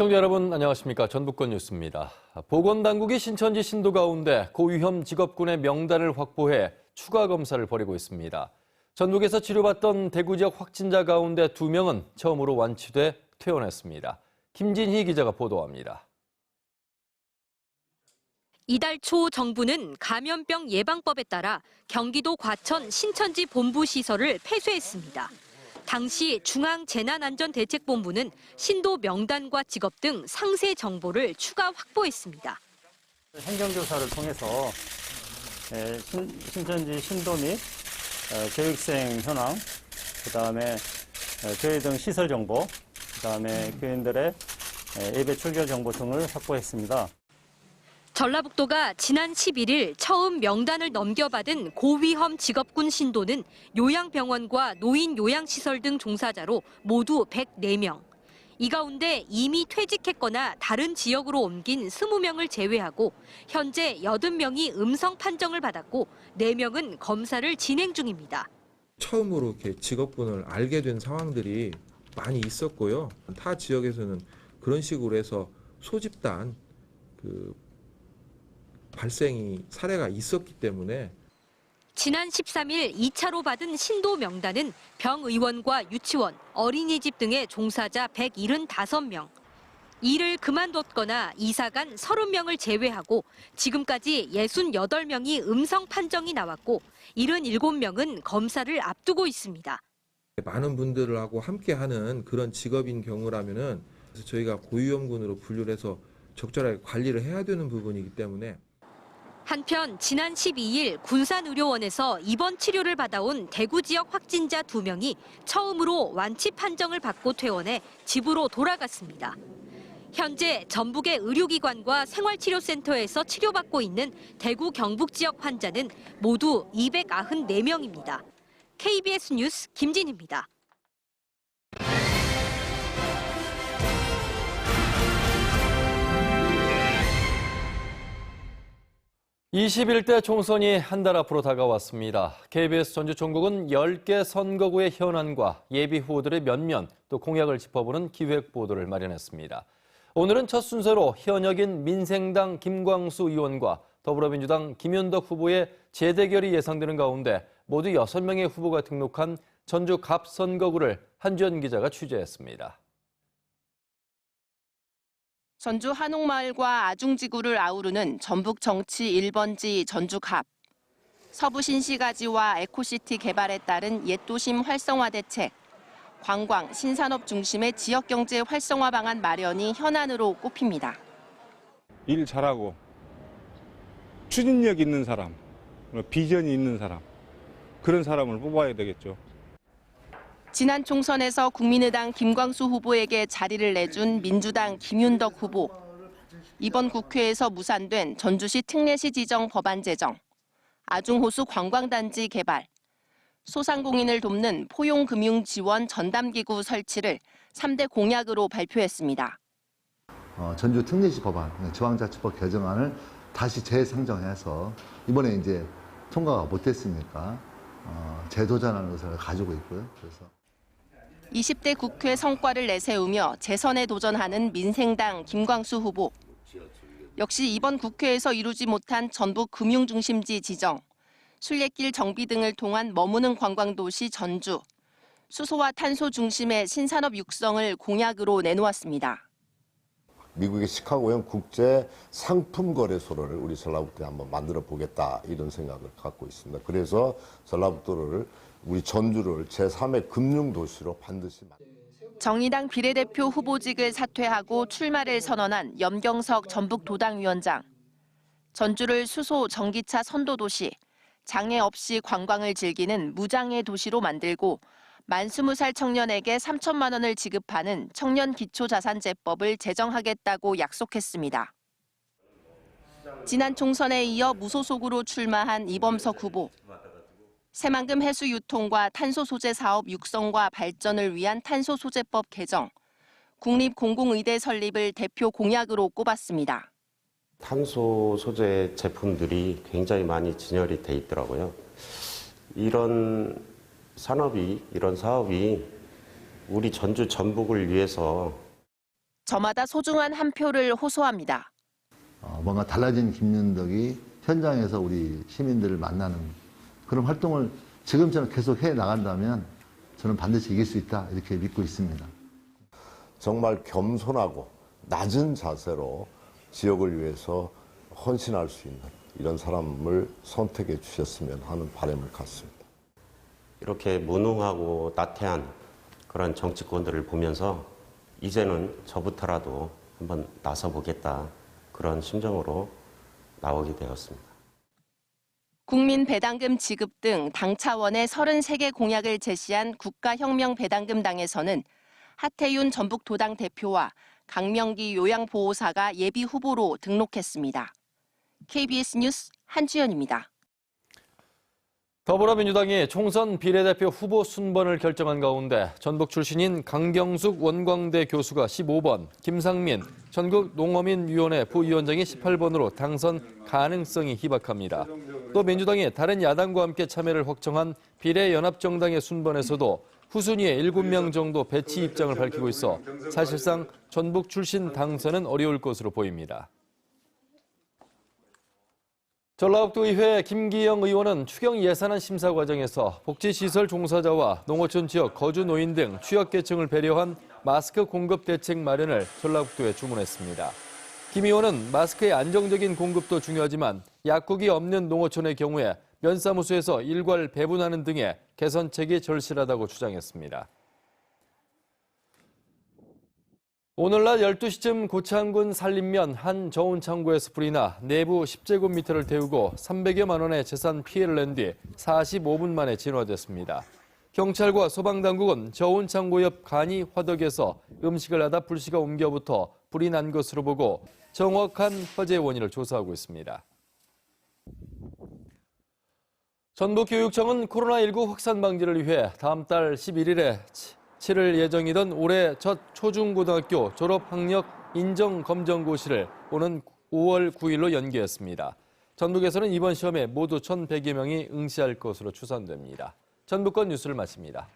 시청자 여러분 안녕하십니까 전북권 뉴스입니다. 보건당국이 신천지 신도 가운데 고위험 직업군의 명단을 확보해 추가 검사를 벌이고 있습니다. 전북에서 치료받던 대구 지역 확진자 가운데 두 명은 처음으로 완치돼 퇴원했습니다. 김진희 기자가 보도합니다. 이달 초 정부는 감염병 예방법에 따라 경기도 과천 신천지 본부 시설을 폐쇄했습니다. 당시 중앙재난안전대책본부는 신도 명단과 직업 등 상세 정보를 추가 확보했습니다. 행정조사를 통해서 에, 신, 신천지 신도 및 에, 교육생 현황, 그 다음에 교회 등 시설 정보, 그 다음에 교인들의 에, 예배 출결 정보 등을 확보했습니다. 전라북도가 지난 11일 처음 명단을 넘겨받은 고위험 직업군 신도는 요양병원과 노인 요양시설 등 종사자로 모두 104명. 이 가운데 이미 퇴직했거나 다른 지역으로 옮긴 20명을 제외하고 현재 80명이 음성 판정을 받았고 4명은 검사를 진행 중입니다. 처음으로 이렇게 직업군을 알게 된 상황들이 많이 있었고요. 타 지역에서는 그런 식으로 해서 소집단 그 발생이 사례가 있었기 때문에 지난 13일 2차로 받은 신도 명단은 병 의원과 유치원, 어린이집 등의 종사자 175명. 일을 그만뒀거나 이사 간 30명을 제외하고 지금까지 68명이 음성 판정이 나왔고 77명은 검사를 앞두고 있습니다. 많은 분들하고 함께하는 그런 직업인 경우라면은 저희가 고위험군으로 분류를 해서 적절하게 관리를 해야 되는 부분이기 때문에 한편 지난 12일 군산의료원에서 입원 치료를 받아온 대구 지역 확진자 2명이 처음으로 완치 판정을 받고 퇴원해 집으로 돌아갔습니다. 현재 전북의 의료기관과 생활치료센터에서 치료받고 있는 대구 경북 지역 환자는 모두 294명입니다. KBS 뉴스 김진입니다. 21대 총선이 한 달 앞으로 다가왔습니다. KBS 전주 전국은 10개 선거구의 현안과 예비 후보들의 면면 또 공약을 짚어보는 기획 보도를 마련했습니다. 오늘은 첫 순서로 현역인 민생당 김광수 의원과 더불어민주당 김현덕 후보의 재대결이 예상되는 가운데 모두 6명의 후보가 등록한 전주 갑 선거구를 한주연 기자가 취재했습니다. 전주 한옥마을과 아중지구를 아우르는 전북 정치 1번지 전주갑. 서부 신시가지와 에코시티 개발에 따른 옛 도심 활성화 대책, 관광, 신산업 중심의 지역 경제 활성화 방안 마련이 현안으로 꼽힙니다. 일 잘하고 추진력 있는 사람, 비전이 있는 사람 그런 사람을 뽑아야 되겠죠. 지난 총선에서 국민의당 김광수 후보에게 자리를 내준 민주당 김윤덕 후보. 이번 국회에서 무산된 전주시 특례시 지정 법안 제정, 아중호수 관광단지 개발, 소상공인을 돕는 포용금융 지원 전담기구 설치를 3대 공약으로 발표했습니다. 어, 전주 특례시 법안, 지방자치법 개정안을 다시 재상정해서 이번에 이제 통과가 못됐으니까 어, 재도전하는 의사를 가지고 있고요. 그래서 20대 국회 성과를 내세우며 재선에 도전하는 민생당 김광수 후보. 역시 이번 국회에서 이루지 못한 전북 금융중심지 지정, 순례길 정비 등을 통한 머무는 관광도시 전주, 수소와 탄소 중심의 신산업 육성을 공약으로 내놓았습니다. 미국의 시카고형 국제 상품 거래소를 우리 전라북도에 한번 만들어 보겠다 이런 생각을 갖고 있습니다. 그래서 전라북도를 우리 전주를 제3의 금융 도시로 반드시 만 정의당 비례대표 후보직을 사퇴하고 출마를 선언한 염경석 전북도당위원장. 전주를 수소 전기차 선도도시, 장애 없이 관광을 즐기는 무장애 도시로 만들고 만 20살 청년에게 3천만 원을 지급하는 청년 기초자산제법을 제정하겠다고 약속했습니다. 지난 총선에 이어 무소속으로 출마한 이범석 후보. 새만금 해수 유통과 탄소 소재 사업 육성과 발전을 위한 탄소 소재법 개정, 국립 공공의대 설립을 대표 공약으로 꼽았습니다. 탄소 소재 제품들이 굉장히 많이 진열이 돼 있더라고요. 이런 산업이, 이런 사업이 우리 전주 전북을 위해서 저마다 소중한 한 표를 호소합니다. 어, 뭔가 달라진 김윤덕이 현장에서 우리 시민들을 만나는 그런 활동을 지금처럼 계속 해 나간다면 저는 반드시 이길 수 있다 이렇게 믿고 있습니다. 정말 겸손하고 낮은 자세로 지역을 위해서 헌신할 수 있는 이런 사람을 선택해 주셨으면 하는 바람을 갖습니다. 이렇게 무능하고 나태한 그런 정치권들을 보면서 이제는 저부터라도 한번 나서보겠다 그런 심정으로 나오게 되었습니다. 국민 배당금 지급 등 당 차원의 33개 공약을 제시한 국가혁명 배당금당에서는 하태윤 전북도당 대표와 강명기 요양보호사가 예비 후보로 등록했습니다. KBS 뉴스 한주연입니다. 더불어민주당이 총선 비례대표 후보 순번을 결정한 가운데 전북 출신인 강경숙 원광대 교수가 15번, 김상민 전국 농어민위원회 부위원장이 18번으로 당선 가능성이 희박합니다. 또 민주당이 다른 야당과 함께 참여를 확정한 비례연합정당의 순번에서도 후순위에 7명 정도 배치 입장을 밝히고 있어 사실상 전북 출신 당선은 어려울 것으로 보입니다. 전라북도 의회 김기영 의원은 추경 예산안 심사 과정에서 복지시설 종사자와 농어촌 지역 거주 노인 등 취약계층을 배려한 마스크 공급 대책 마련을 전라북도에 주문했습니다. 김 의원은 마스크의 안정적인 공급도 중요하지만 약국이 없는 농어촌의 경우에 면사무소에서 일괄 배분하는 등의 개선책이 절실하다고 주장했습니다. 오늘날 12시쯤 고창군 산림면 한 저온 창고에서 불이 나 내부 10제곱미터를 태우고 300여만 원의 재산 피해를 낸 뒤 45분 만에 진화됐습니다. 경찰과 소방당국은 저온 창고 옆 간이 화덕에서 음식을 하다 불씨가 옮겨붙어 불이 난 것으로 보고 정확한 화재 원인을 조사하고 있습니다. 전북교육청은 코로나19 확산 방지를 위해 다음 달 11일에 치를 예정이던 올해 첫 초중고등학교 졸업 학력 인정 검정고시를 오는 5월 9일로 연기했습니다. 전북에서는 이번 시험에 모두 1,100여 명이 응시할 것으로 추산됩니다. 전북권 뉴스를 마칩니다.